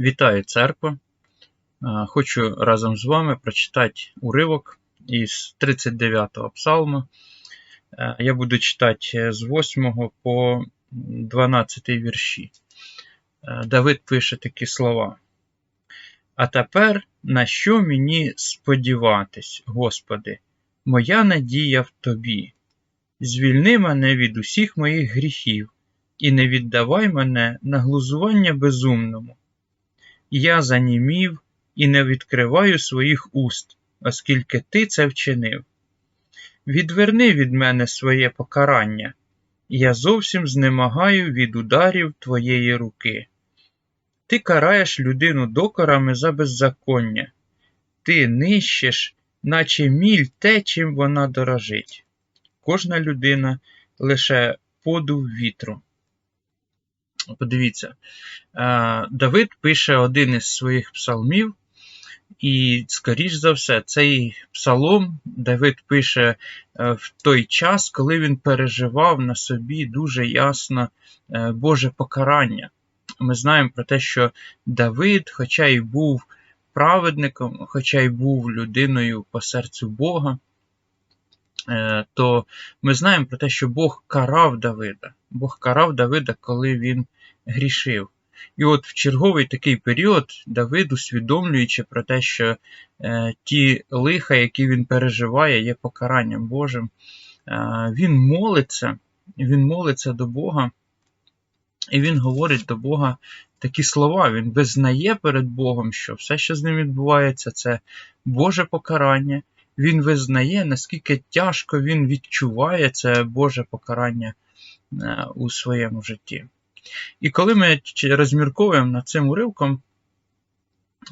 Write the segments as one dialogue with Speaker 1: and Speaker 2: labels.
Speaker 1: Вітаю церква! Е, Хочу разом з вами прочитати уривок із 39-го псалму. Е, Я буду читати з 8 по 12 вірші. Е, Давид пише такі слова. А тепер на що мені сподіватись, Господи, моя надія в Тобі. Звільни мене від усіх моїх гріхів і не віддавай мене на глузування безумному. Я занімів і не відкриваю своїх уст, оскільки ти це вчинив. Відверни від мене своє покарання, я зовсім знемагаю від ударів твоєї руки. Ти караєш людину докорами за беззаконня, ти нищиш, наче міль те, чим вона дорожить. Кожна людина лише подув вітру. Подивіться, е, Давид пише один із своїх псалмів, і, скоріш за все, цей псалом Давид пише е, в той час, коли він переживав на собі дуже ясно е, Боже покарання. Ми знаємо про те, що Давид, хоча й був праведником, хоча й був людиною по серцю Бога, то ми знаємо про те, що Бог карав Давида. Бог карав Давида, коли він грішив. І от в черговий такий період Давид, усвідомлюючи про те, що е, ті лиха, які він переживає, є покаранням Божим, е, він молиться, він молиться до Бога, і він говорить до Бога такі слова. Він визнає перед Богом, що все, що з ним відбувається, це Боже покарання. Він визнає, наскільки тяжко він відчуває це Боже покарання у своєму житті. І коли ми розмірковуємо над цим уривком,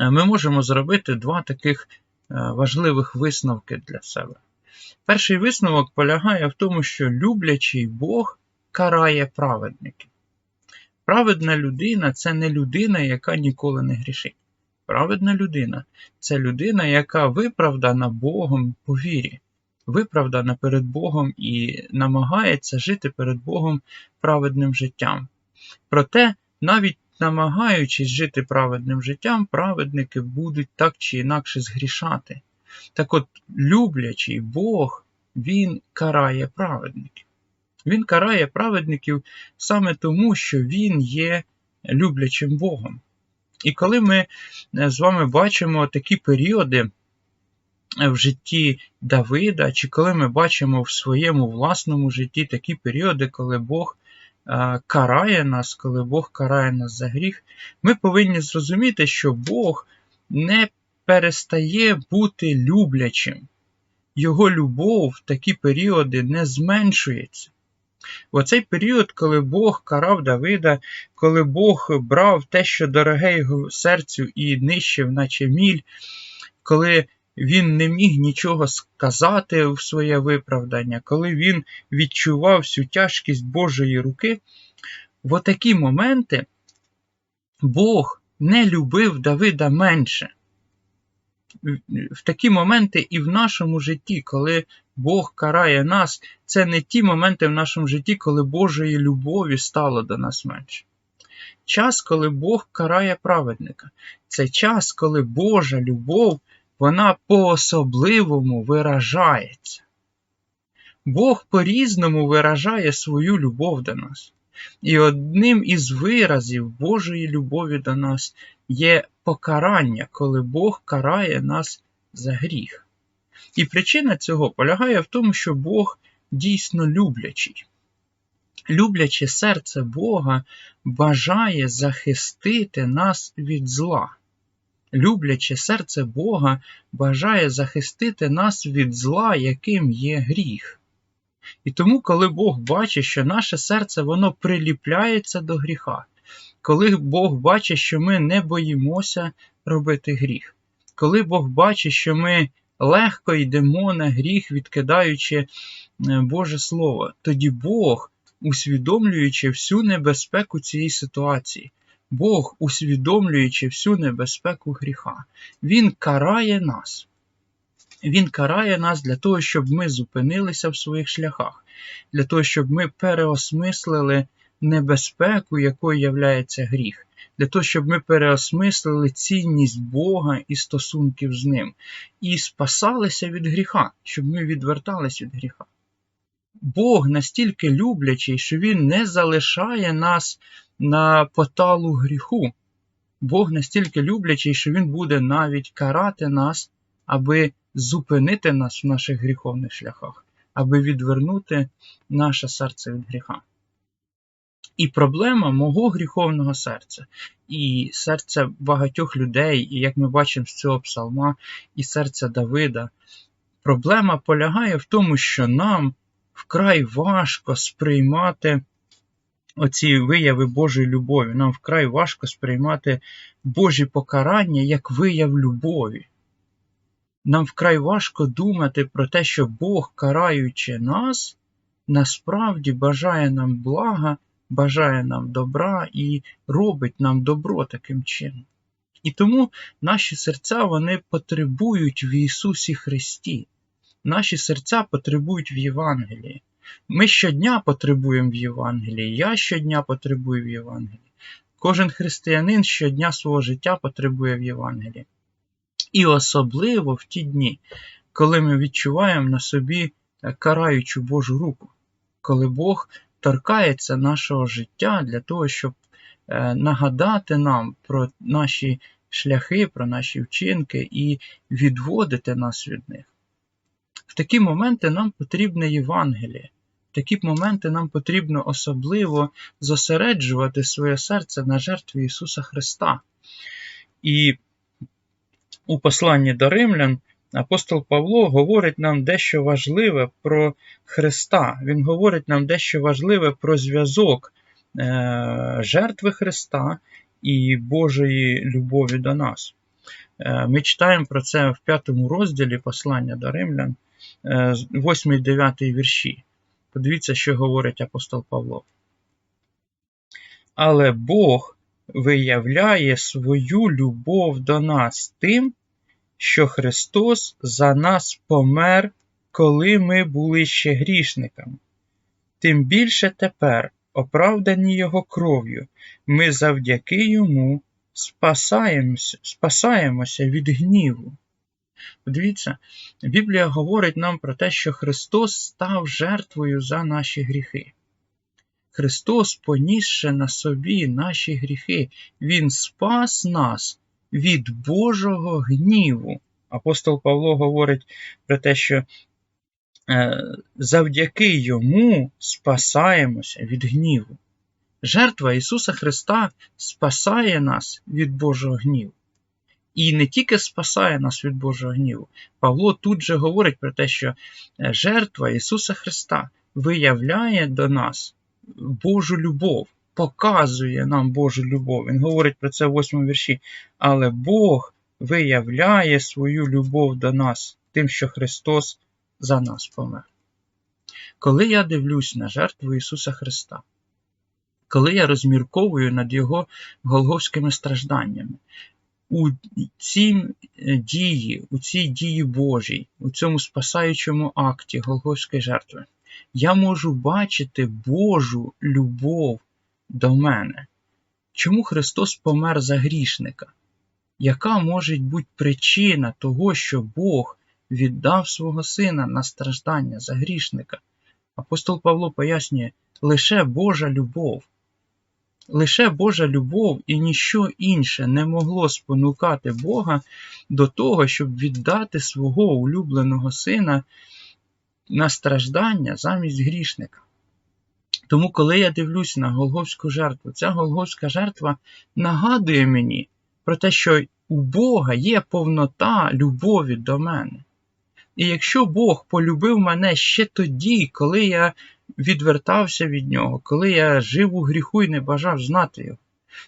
Speaker 1: е, ми можемо зробити два таких е, важливих висновки для себе. Перший висновок полягає в тому, що люблячий Бог карає праведників. Праведна людина це не людина, яка ніколи не грішить. Праведна людина це людина, яка виправдана Богом по вірі, виправдана перед Богом і намагається жити перед Богом праведним життям. Проте, навіть намагаючись жити праведним життям, праведники будуть так чи інакше згрішати. Так от, люблячий Бог, Він карає праведників. Він карає праведників саме тому, що Він є люблячим Богом. І коли ми з вами бачимо такі періоди в житті Давида, чи коли ми бачимо в своєму власному житті такі періоди, коли Бог карає нас, коли Бог карає нас за гріх, ми повинні зрозуміти, що Бог не перестає бути люблячим. Його любов в такі періоди не зменшується. В оцей період, коли Бог карав Давида, коли Бог брав те, що дороге його серцю, і нищив, наче міль, коли він не міг нічого сказати в своє виправдання, коли він відчував всю тяжкість Божої руки, в такі моменти Бог не любив Давида менше. В такі моменти і в нашому житті, коли Бог карає нас, це не ті моменти в нашому житті, коли Божої любові стало до нас менше. Час, коли Бог карає праведника, це час, коли Божа любов вона по-особливому виражається. Бог по-різному виражає свою любов до нас. І одним із виразів Божої любові до нас є покарання, коли Бог карає нас за гріх. І причина цього полягає в тому, що Бог дійсно люблячий. Любляче серце Бога бажає захистити нас від зла любляче серце Бога бажає захистити нас від зла, яким є гріх. І тому, коли Бог бачить, що наше серце воно приліпляється до гріха, коли Бог бачить, що ми не боїмося робити гріх, коли Бог бачить, що ми легко йдемо на гріх, відкидаючи е, Боже Слово, тоді Бог, усвідомлюючи всю небезпеку цієї ситуації, Бог, усвідомлюючи всю небезпеку гріха, Він карає нас. Він карає нас для того, щоб ми зупинилися в своїх шляхах, для того, щоб ми переосмислили небезпеку, якою являється гріх, для того, щоб ми переосмислили цінність Бога і стосунків з ним, і спасалися від гріха, щоб ми відверталися від гріха. Бог настільки люблячий, що Він не залишає нас на поталу гріху. Бог настільки люблячий, що Він буде навіть карати нас, аби зупинити нас в наших гріховних шляхах, аби відвернути наше серце від гріха. І проблема мого гріховного серця, і серця багатьох людей, і як ми бачимо з цього псалма, і серця Давида, проблема полягає в тому, що нам вкрай важко сприймати оці вияви Божої любові. Нам вкрай важко сприймати Божі покарання як вияв любові. Нам вкрай важко думати про те, що Бог, караючи нас, насправді бажає нам блага, бажає нам добра і робить нам добро таким чином. І тому наші серця вони потребують в Ісусі Христі. Наші серця потребують в Євангелії. Ми щодня потребуємо в Євангелії, я щодня потребую в Євангелії. Кожен християнин щодня свого життя потребує в Євангелії. І особливо в ті дні, коли ми відчуваємо на собі е, караючу Божу руку, коли Бог торкається нашого життя для того, щоб е, нагадати нам про наші шляхи, про наші вчинки і відводити нас від них. В такі моменти нам потрібне Євангеліє. В такі моменти нам потрібно особливо зосереджувати своє серце на жертві Ісуса Христа. І у посланні до римлян апостол Павло говорить нам дещо важливе про Христа. Він говорить нам дещо важливе про зв'язок е, жертви Христа і Божої любові до нас. Е, ми читаємо про це в п'ятому розділі послання до римлян, 8-9 е, вірші. Подивіться, що говорить апостол Павло. Але Бог виявляє свою любов до нас тим, що Христос за нас помер, коли ми були ще грішниками. Тим більше тепер, оправдані Його кров'ю, ми завдяки Йому спасаємося, спасаємося від гніву. Подивіться, Біблія говорить нам про те, що Христос став жертвою за наші гріхи. Христос, понісши на собі наші гріхи, Він спас нас від Божого гніву. Апостол Павло говорить про те, що е, завдяки йому спасаємося від гніву. Жертва Ісуса Христа спасає нас від Божого гніву. І не тільки спасає нас від Божого гніву. Павло тут же говорить про те, що е, жертва Ісуса Христа виявляє до нас Божу любов, показує нам Божу любов. Він говорить про це в восьмому вірші. Але Бог виявляє свою любов до нас, тим, що Христос за нас помер. Коли я дивлюсь на жертву Ісуса Христа, коли я розмірковую над Його голговськими стражданнями, у цій дії, у цій дії Божій, у цьому спасаючому акті Голгофської жертви, я можу бачити Божу любов до мене. Чому Христос помер за грішника? Яка може бути причина того, що Бог віддав свого Сина на страждання за грішника? Апостол Павло пояснює, лише Божа любов. Лише Божа любов і ніщо інше не могло спонукати Бога до того, щоб віддати свого улюбленого сина на страждання замість грішника. Тому, коли я дивлюсь на Голговську жертву, ця Голговська жертва нагадує мені про те, що у Бога є повнота любові до мене. І якщо Бог полюбив мене ще тоді, коли я відвертався від нього, коли я жив у гріху і не бажав знати його,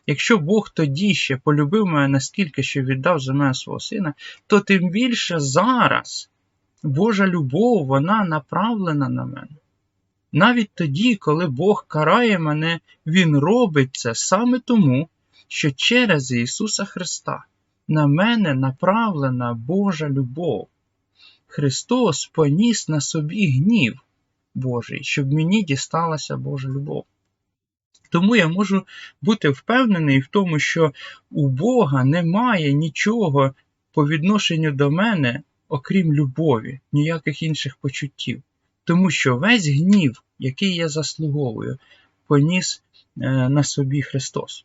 Speaker 1: якщо Бог тоді ще полюбив мене наскільки, що віддав за мене свого сина, то тим більше зараз Божа любов, вона направлена на мене. Навіть тоді, коли Бог карає мене, Він робить це саме тому, що через Ісуса Христа на мене направлена Божа любов. Христос поніс на собі гнів Божий, щоб мені дісталася Божа любов. Тому я можу бути впевнений в тому, що у Бога немає нічого по відношенню до мене, окрім любові, ніяких інших почуттів. Тому що весь гнів, який я заслуговую, поніс е, на собі Христос.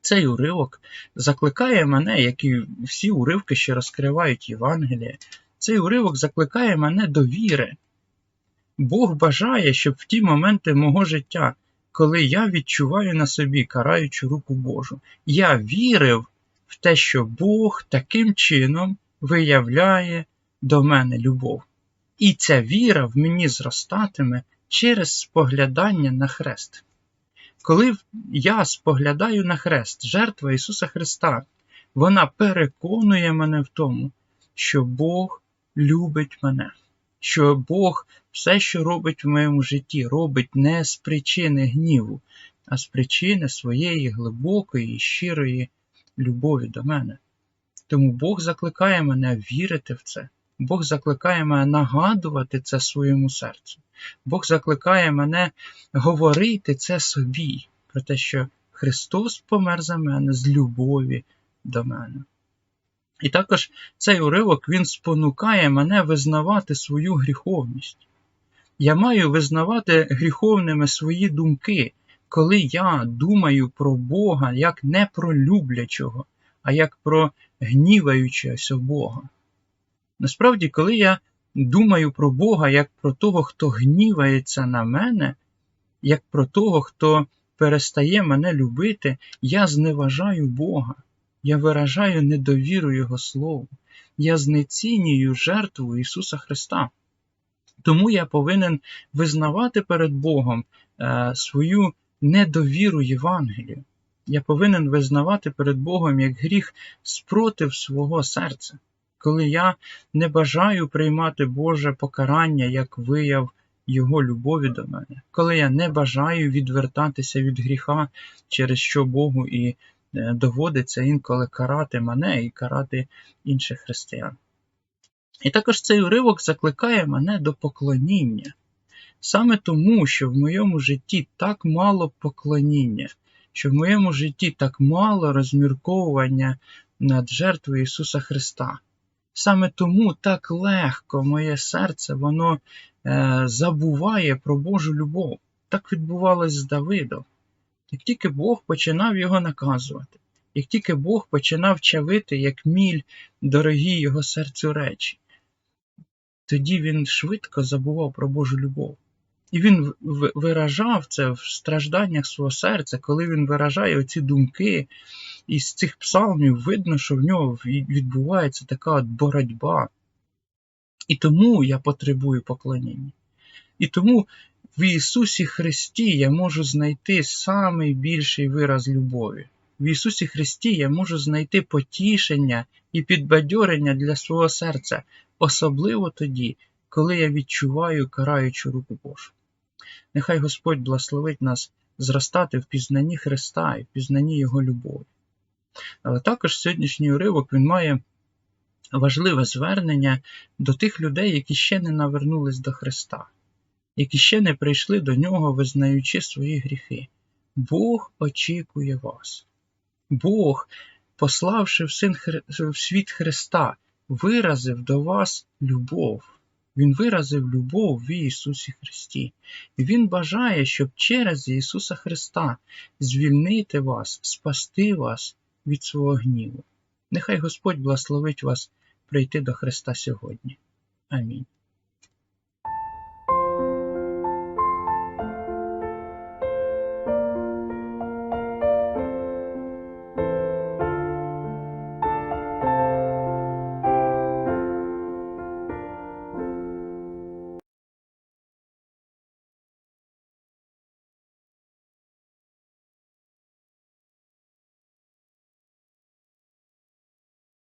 Speaker 1: Цей уривок закликає мене, як і всі уривки, що розкривають Євангеліє, цей уривок закликає мене до віри. Бог бажає, щоб в ті моменти мого життя, коли я відчуваю на собі караючу руку Божу, я вірив в те, що Бог таким чином виявляє до мене любов. І ця віра в мені зростатиме через споглядання на хрест. Коли я споглядаю на хрест, жертва Ісуса Христа, вона переконує мене в тому, що Бог любить мене, що Бог все, що робить в моєму житті, робить не з причини гніву, а з причини своєї глибокої і щирої любові до мене. Тому Бог закликає мене вірити в це. Бог закликає мене нагадувати це своєму серцю. Бог закликає мене говорити це собі, про те, що Христос помер за мене з любові до мене. І також цей уривок він спонукає мене визнавати свою гріховність. Я маю визнавати гріховними свої думки, коли я думаю про Бога як не про люблячого, а як про гніваючогося Бога. Насправді, коли я думаю про Бога як про того, хто гнівається на мене, як про того, хто перестає мене любити, я зневажаю Бога, я виражаю недовіру Його Слову, я знецінюю жертву Ісуса Христа. Тому я повинен визнавати перед Богом е, свою недовіру Євангелію. Я повинен визнавати перед Богом як гріх спротив свого серця коли я не бажаю приймати Боже покарання як вияв Його любові до мене, коли я не бажаю відвертатися від гріха, через що Богу і е, доводиться інколи карати мене і карати інших християн. І також цей уривок закликає мене до поклоніння. Саме тому, що в моєму житті так мало поклоніння, що в моєму житті так мало розмірковування над жертвою Ісуса Христа. Саме тому так легко моє серце воно е, забуває про Божу любов. Так відбувалось з Давидом. Як тільки Бог починав його наказувати, як тільки Бог починав чавити, як міль, дорогі його серцю речі, тоді він швидко забував про Божу любов. І він виражав це в стражданнях свого серця, коли він виражає оці думки. І з цих псалмів видно, що в нього відбувається така от боротьба. І тому я потребую поклоніння. І тому в Ісусі Христі я можу знайти самий більший вираз любові. В Ісусі Христі я можу знайти потішення і підбадьорення для свого серця, особливо тоді, коли я відчуваю караючу руку Божу. Нехай Господь благословить нас зростати в пізнанні Христа і в пізнанні Його любові. Але також сьогоднішній уривок він має важливе звернення до тих людей, які ще не навернулись до Христа, які ще не прийшли до нього, визнаючи свої гріхи. Бог очікує вас. Бог, пославши в, світ Христа, виразив до вас любов. Він виразив любов в Ісусі Христі. І Він бажає, щоб через Ісуса Христа звільнити вас, спасти вас від свого гніву. Нехай Господь благословить вас прийти до Христа сьогодні. Амінь.